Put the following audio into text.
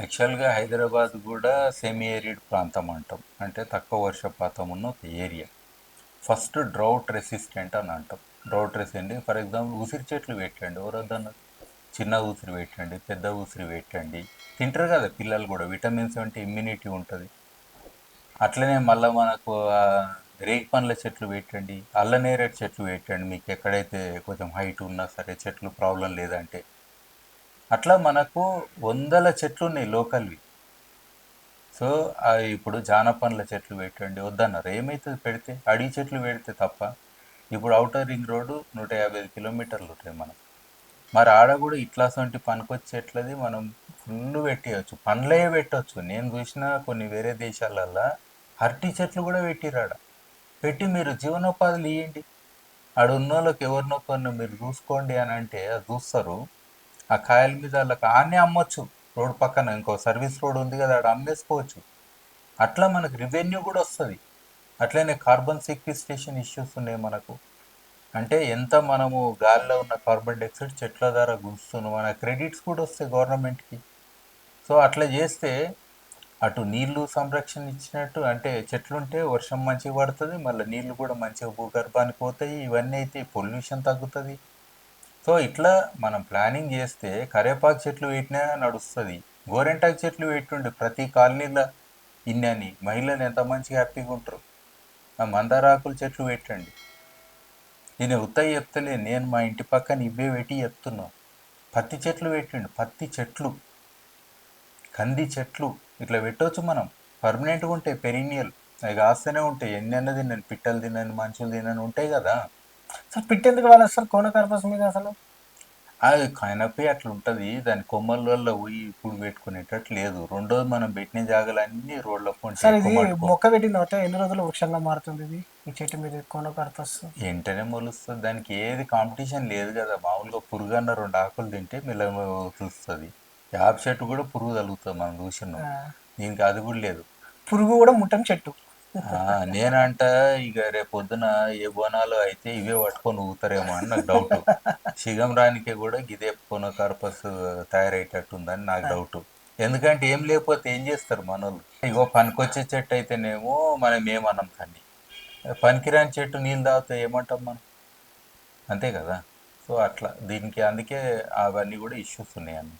యాక్చువల్గా హైదరాబాద్ కూడా semi arid ప్రాంతం అంటాం. అంటే తక్కువ వర్షపాతం ఉన్న ఒక ఏరియా. ఫస్ట్ డ్రౌట్ రెసిస్టెంట్ అని అంటాం. డ్రౌట్ రెసిస్టెంట్ ఫర్ ఎగ్జాంపుల్ ఉసిరి చెట్లు పెట్టండి ఎవరొద్దన్న చిన్న ఉసిరి పెట్టండి పెద్ద ఉసిరి పెట్టండి తింటారు కదా పిల్లలు కూడా. విటమిన్స్ అంటే ఇమ్యూనిటీ ఉంటుంది. అట్లనే మళ్ళీ మనకు రేగి పండ్ల చెట్లు పెట్టండి అల్లనేరేడు చెట్లు పెట్టండి మీకు ఎక్కడైతే కొంచెం హైట్ ఉన్నా సరే చెట్లు ప్రాబ్లం లేదంటే. అట్లా మనకు వందల చెట్లు ఉన్నాయి లోకల్వి. సో ఆ ఇప్పుడు జానపండ్ల చెట్లు పెట్టండి వద్దన్నారు. ఏమైతుంది పెడితే? అడవి చెట్లు పెడితే తప్ప. ఇప్పుడు అవుటర్ రింగ్ రోడ్డు నూట యాభై ఐదు కిలోమీటర్లు ఉంటాయి మనం మరి ఆడ కూడా ఇట్లాంటి పనికొచ్చేట్లది మనం ఫుల్ పెట్టేయచ్చు. పండ్లే పెట్టవచ్చు నేను చూసిన కొన్ని వేరే దేశాలల్లో అరటి చెట్లు కూడా పెట్టిరాడ పెట్టి మీరు జీవనోపాధులు ఇవ్వండి ఆడ ఉన్న వాళ్ళకి మీరు చూసుకోండి అని అంటే అది చూస్తారు. ఆ కాయల మీద వాళ్ళకి ఆనే అమ్మొచ్చు. రోడ్ పక్కన ఇంకో సర్వీస్ రోడ్ ఉంది కదా ఆడ అమ్మేసుకోవచ్చు. అట్లా మనకు రెవెన్యూ కూడా వస్తుంది. అట్లనే కార్బన్ సిక్విస్టేషన్ ఇష్యూస్ ఉన్నాయి మనకు. అంటే ఎంత మనము గాలిలో ఉన్న కార్బన్ డైఆక్సైడ్ చెట్ల ద్వారా గుంజుతున్నాం మన క్రెడిట్స్ కూడా వస్తాయి గవర్నమెంట్కి సో అట్లా చేస్తే అటు నీళ్ళు సంరక్షణ ఇచ్చినట్టు అంటే చెట్లుంటే వర్షం మంచిగా పడుతుంది మళ్ళీ నీళ్ళు కూడా మంచిగా భూగర్భానికి పోతాయి. ఇవన్నీ అయితే పొల్యూషన్ తగ్గుతుంది. సో ఇట్లా మనం ప్లానింగ్ చేస్తే కరేపాకు చెట్లు పెట్టినా నడుస్తుంది. గోరెంటాకు చెట్లు పెట్టుండే ప్రతి కాలనీలో ఇన్ని అని మహిళలు ఎంత మంచిగా హ్యాపీగా ఉంటారు. ఆ మందారాకుల చెట్లు పెట్టండి నేను ఉత్తయ్య చెప్తలే నేను మా ఇంటి పక్కన ఇవే పెట్టి చెప్తున్నా. పత్తి చెట్లు పెట్టండి పత్తి చెట్లు. కంది చెట్లు. ఇట్లా పెట్టవచ్చు మనం. పర్మనెంట్గా ఉంటాయి పెరీనియల్ అవి కాస్తూనే ఉంటాయి. ఎన్ని అన్నది నేను పిట్టలు తినని మనుషులు తినని ఉంటాయి కదా. సార్ పిట్టెందుకు వాళ్ళు వస్తారు కోన కార్పస్ మీద అసలు? అది కనపి అట్లా ఉంటుంది. దాని కొమ్మల వల్ల పోయి ఇప్పుడు పెట్టుకునేటట్టు లేదు. రెండోది మనం పెట్టిన జాగాలన్నీ రోడ్ల సార్ ఇది పొంటి మొక్క పెట్టిన తర్వాత ఎన్ని రోజులు వృక్షంగా మారుతుంది ఇది? ఈ చెట్టు మీద కోన కార్పస్? వెంటనే మొలుస్తుంది. దానికి ఏది కాంపిటీషన్ లేదు కదా. మామూలుగా పురుగు అన్న రెండు ఆకులు తింటే మెల్ల చూస్తుంది యాప చెట్టు కూడా పురుగు తగులుతుంది మనం చూసినాం. దీనికి అది కూడా లేదు. పురుగు కూడా ముట్టం చెట్టు. నేనంట ఇక రేపు పొద్దున ఏ బోనాలు అయితే ఇవే పట్టుకొని ఊగుతారేమో అని నాకు డౌట్ శిగం రానికే కూడా ఇదే కార్పస్ తయారయ్యేటట్టుందని నాకు డౌట్ ఎందుకంటే ఏం లేకపోతే ఏం చేస్తారు మనోళ్ళు? ఇగో పనికొచ్చే చెట్టు అయితేనేమో మనం ఏమనం కానీ పనికిరాని చెట్టు నీళ్ళు తాగితే ఏమంటాం మనం? అంతే కదా? సో అట్లా. దీనికి అందుకే అవన్నీ కూడా ఇష్యూస్ ఉన్నాయి అన్న